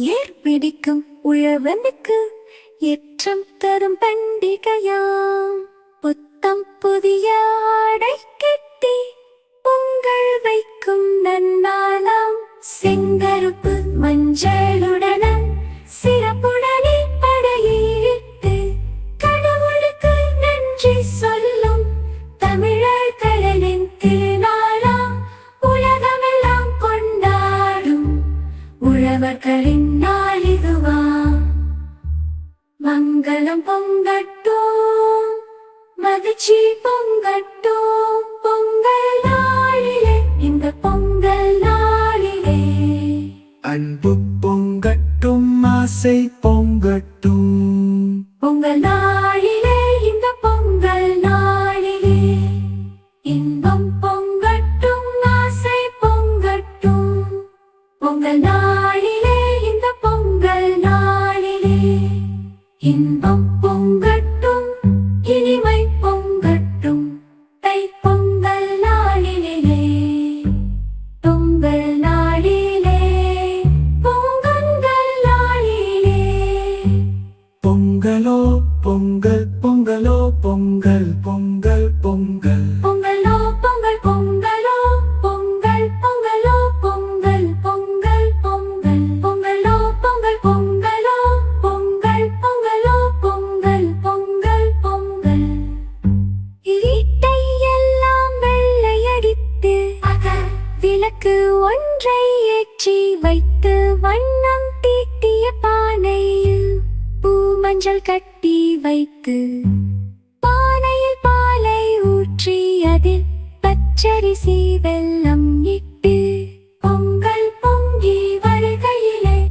ஏர் பிடிக்கும் உழவனுக்கு ஏற்றம் தரும் பண்டிகையாம். புத்தம் புதிய ஆடை கட்டி பொங்கல் வைக்கும் நன்னாளாம். செங்கருப்பு மஞ்சளுடனும் சிற உழவர்களின் நாளிதுவாம் மங்களம் பொங்கட்டும் மகிழ்ச்சி பொங்கட்டும் பொங்கல் நாளிலே இந்த பொங்கல் நாளிலே. அன்பு பொங்கட்டும் ஆசை பொங்கட்டும். பொங்கல் நாளிலே இன்பம் பொங்கட்டும் இனிமை பொங்கட்டும். தை பொங்கல் நாளிலே பொங்கல் நாளிலே பொங்கல் நாளிலே. பொங்கலோ பொங்கல் பொங்கலோ பொங்கல் பொங்கல் பொங்கல். பொங்கலோ பொங்கல் பொங்கலோ பொங்கல் பொங்கலோ பொங்கல் பொங்கல் பொங்கல். பொங்கலோ பொங்கல் பொங்கலோ ஒன்றை ஏற்றி வைத்து வண்ணம் தீட்டிய பானையில் பூமஞ்சள் கட்டி வைத்து பானையில் பாலை ஊற்றி அதில் பச்சரிசி வெல்லம்